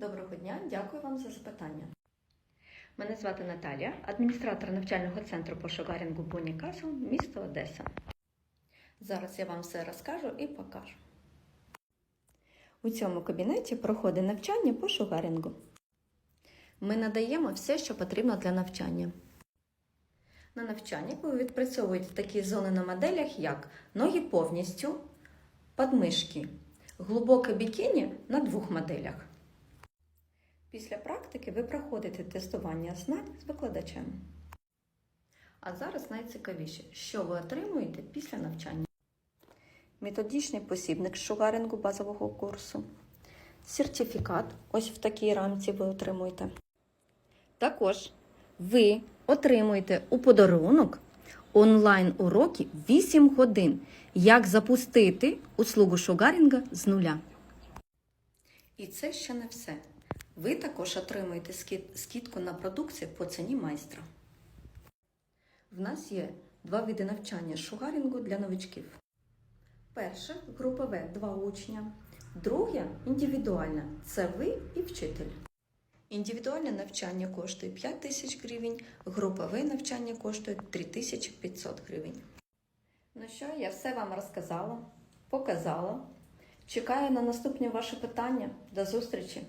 Доброго дня, дякую вам за запитання. Мене звати Наталія, адміністратор навчального центру по шугарингу Буні Касл, місто Одеса. Зараз я вам все розкажу і покажу. У цьому кабінеті проходить навчання по шугарингу. Ми надаємо все, що потрібно для навчання. На навчанні ви відпрацьовуєте такі зони на моделях, як ноги повністю, подмишки, глибоке бікіні на двох моделях. Після практики ви проходите тестування знань з викладачем. А зараз найцікавіше, що ви отримуєте після навчання. Методичний посібник з шугарингу базового курсу. Сертифікат, ось в такій рамці ви отримуєте. Також ви отримуєте у подарунок онлайн-уроки 8 годин, як запустити услугу шугарінга з нуля. І це ще не все. Ви також отримуєте скидку на продукцію по ціні майстра. В нас є два види навчання шугарінгу для новичків. Перше групове два учня. Друге індивідуальне це ви і вчитель. Індивідуальне навчання коштує 5 тисяч гривень, групове навчання коштує 3500 гривень. Ну що, я все вам розказала, показала. Чекаю на наступні ваші питання. До зустрічі!